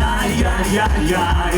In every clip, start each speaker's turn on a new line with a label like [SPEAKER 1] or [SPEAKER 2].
[SPEAKER 1] Jaj, jaj, jaj, jaj.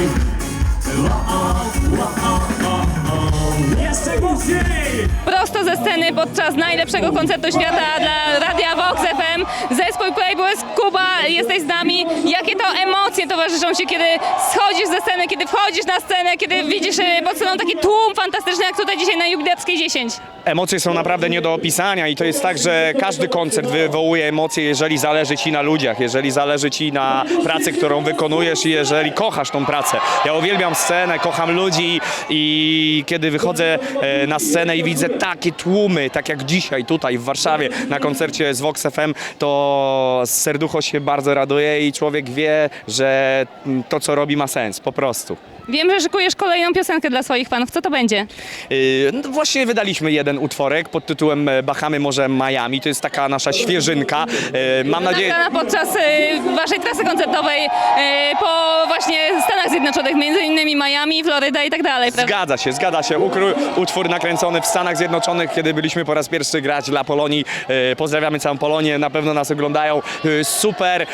[SPEAKER 2] Prosto ze sceny podczas najlepszego koncertu świata dla Radia Vox FM. Zespół Playboys Kuba, jesteś z nami. Jakie to emocje towarzyszą Ci, kiedy schodzisz ze sceny, kiedy wchodzisz na scenę, kiedy widzisz e, pod sceną taki tłum fantastyczny, jak tutaj dzisiaj na Jubilewskiej 10?
[SPEAKER 3] Emocje są naprawdę nie do opisania i to jest tak, że każdy koncert wywołuje emocje, jeżeli zależy ci na ludziach, jeżeli zależy ci na pracy, którą wykonujesz i jeżeli kochasz tą pracę. Ja uwielbiam scenę, kocham ludzi i kiedy wychodzę e, na scenę i widzę takie tłumy, tak jak dzisiaj tutaj w Warszawie na koncercie z Vox FM, to serducho się bardzo raduje i człowiek wie, że to co robi ma sens, po prostu.
[SPEAKER 2] Wiem, że szykujesz kolejną piosenkę dla swoich fanów. Co to będzie?
[SPEAKER 3] Yy, no właśnie wydaliśmy jeden utworek pod tytułem e, Bahamy Morze Miami. To jest taka nasza świeżynka. Yy, Mam nadzieję...
[SPEAKER 2] Nagrana podczas e, Waszej trasy koncertowej e, po właśnie Stanach Zjednoczonych, między innymi Miami, Floryda i tak dalej, prawda?
[SPEAKER 3] Zgadza się, zgadza się. Ukrój, utwór nakręcony w Stanach Zjednoczonych, kiedy byliśmy po raz pierwszy grać dla Polonii. E, Pozdrawiamy całą Polonię, na pewno nas oglądają. E, Super, e,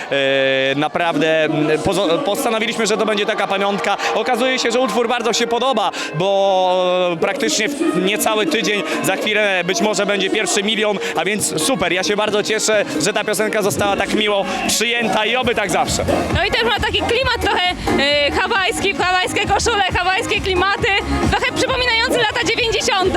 [SPEAKER 3] naprawdę pozo- postanowiliśmy, że to będzie taka pamiątka. Okazuje się, że utwór bardzo się podoba, bo praktycznie w niecały tydzień, za chwilę być może będzie pierwszy milion, a więc super. Ja się bardzo cieszę, że ta piosenka została tak miło przyjęta i oby tak zawsze.
[SPEAKER 2] No i też ma taki klimat trochę e, hawajski, hawajskie koszule, hawajskie klimaty, trochę przypominający lata 90.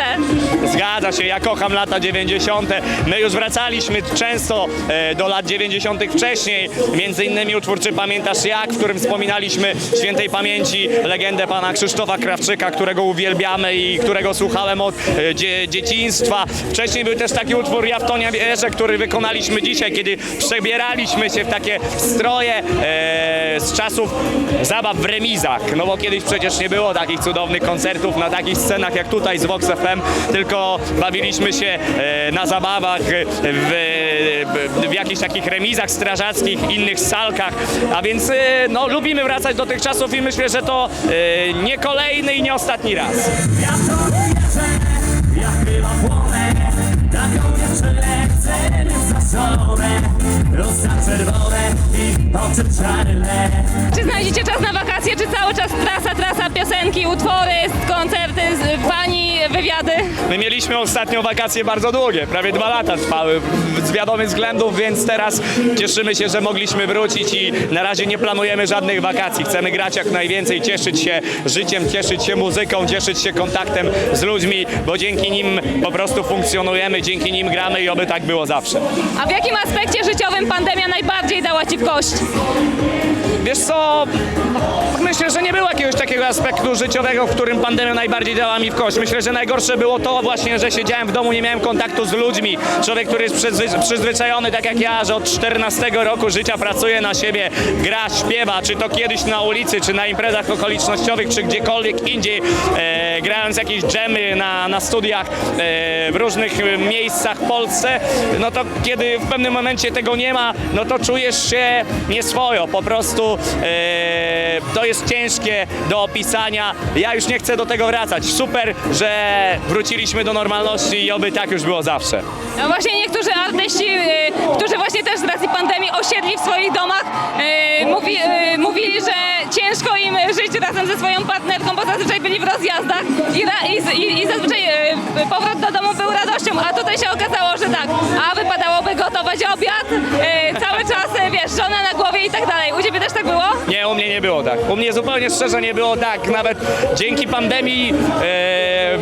[SPEAKER 3] Zgadza się, ja kocham lata 90. My już wracaliśmy często e, do lat 90. wcześniej. Między innymi utwór Czy pamiętasz jak, w którym wspominaliśmy świętej pamięci legendę pana Krzysztofa Krawczyka, którego uwielbiamy i którego słuchałem od e, dzie dzieciństwa. Wcześniej był też taki utwór Ja w to nie wierzę, który wykonaliśmy dzisiaj, kiedy przebieraliśmy się w takie stroje e, z czasów zabaw w remizach. No bo kiedyś przecież nie było takich cudownych koncertów na takich scenach jak tutaj z Vox FM, tylko bawiliśmy się e, na zabawach e, w, w jakichś takich remizach strażackich, innych salkach, a więc e, no, lubimy wracać do tych czasów i myślę, że to e, nie kolejny i nie ostatni raz.
[SPEAKER 1] Ja w to nie wierzę, ja chyba płonę Taką czerwone i
[SPEAKER 2] Czy znajdziecie czas na wakacje, czy cały czas trasa, trasa, piosenki, utwory, koncerty, fani, wywiady?
[SPEAKER 3] My mieliśmy ostatnio wakacje bardzo długie, prawie dwa lata trwały z wiadomych względów, więc teraz cieszymy się, że mogliśmy wrócić i na razie nie planujemy żadnych wakacji. Chcemy grać jak najwięcej, cieszyć się życiem, cieszyć się muzyką, cieszyć się kontaktem z ludźmi, bo dzięki nim po prostu funkcjonujemy, dzięki nim gramy i oby tak było zawsze.
[SPEAKER 2] A w jakim aspekcie życiowym pandemia najbardziej dała Ci w kość?
[SPEAKER 3] Wiesz co, myślę, że nie było jakiegoś takiego aspektu życiowego, w którym pandemia najbardziej dała mi w kość. Myślę, że najgorsze było to właśnie, że siedziałem w domu, nie miałem kontaktu z ludźmi. Człowiek, który jest przyzwy- przyzwyczajony, tak jak ja, że od 14 roku życia pracuje na siebie, gra, śpiewa, czy to kiedyś na ulicy, czy na imprezach okolicznościowych, czy gdziekolwiek indziej, e, grając jakieś dżemy na, na studiach e, w różnych e, miejscach w Polsce, no to kiedy w pewnym momencie tego nie ma, no to czujesz się nieswojo, po prostu e, to jest ciężkie do opisania. Ja już nie chcę do tego wracać. Super, że wróciliśmy do normalności i oby tak już było zawsze.
[SPEAKER 2] No właśnie niektórzy artyści, y, którzy właśnie też z racji pandemii osiedli w swoich domach, y, mówi, y, mówili, że ciężko im żyć razem ze swoją partnerką, bo zazwyczaj byli w rozjazdach i, ra, i, i, i zazwyczaj y, powrót do domu był radością, a tutaj się okazało,
[SPEAKER 3] Nie, było tak. U mnie zupełnie szczerze nie było tak. Nawet dzięki pandemii e,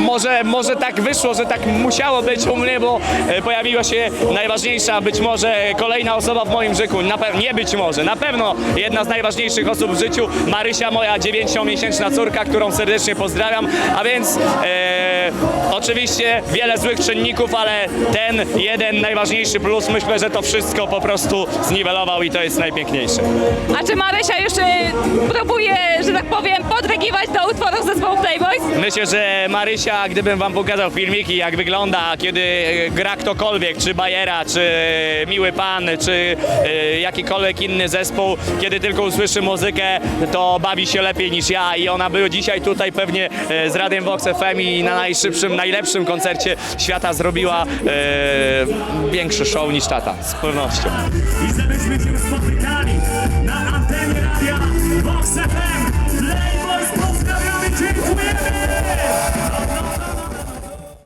[SPEAKER 3] może, może tak wyszło, że tak musiało być u mnie, bo e, pojawiła się najważniejsza, być może kolejna osoba w moim życiu. Nie być może, na pewno jedna z najważniejszych osób w życiu. Marysia, moja dziewięciomiesięczna córka, którą serdecznie pozdrawiam. A więc e, oczywiście wiele złych czynników, ale ten jeden najważniejszy plus, myślę, że to wszystko po prostu zniwelował i to jest najpiękniejsze.
[SPEAKER 2] A czy Marysia już y, próbuje, że tak powiem, podrygiwać do utworów zespołu Playboys?
[SPEAKER 3] Myślę, że Marysia, gdybym wam pokazał filmiki, jak wygląda, kiedy e, gra ktokolwiek, czy Bajera, czy Miły Pan, czy e, jakikolwiek inny zespół, kiedy tylko usłyszy muzykę, to bawi się lepiej niż ja i ona by dzisiaj tutaj pewnie e, z Radiem Vox FM i na najszybszym, najlepszym koncercie świata zrobiła e, większy show niż tata, z pewnością.
[SPEAKER 1] I żebyśmy się spotykali radia, Vox FM, Playboys, pozdrawiamy, dziękujemy!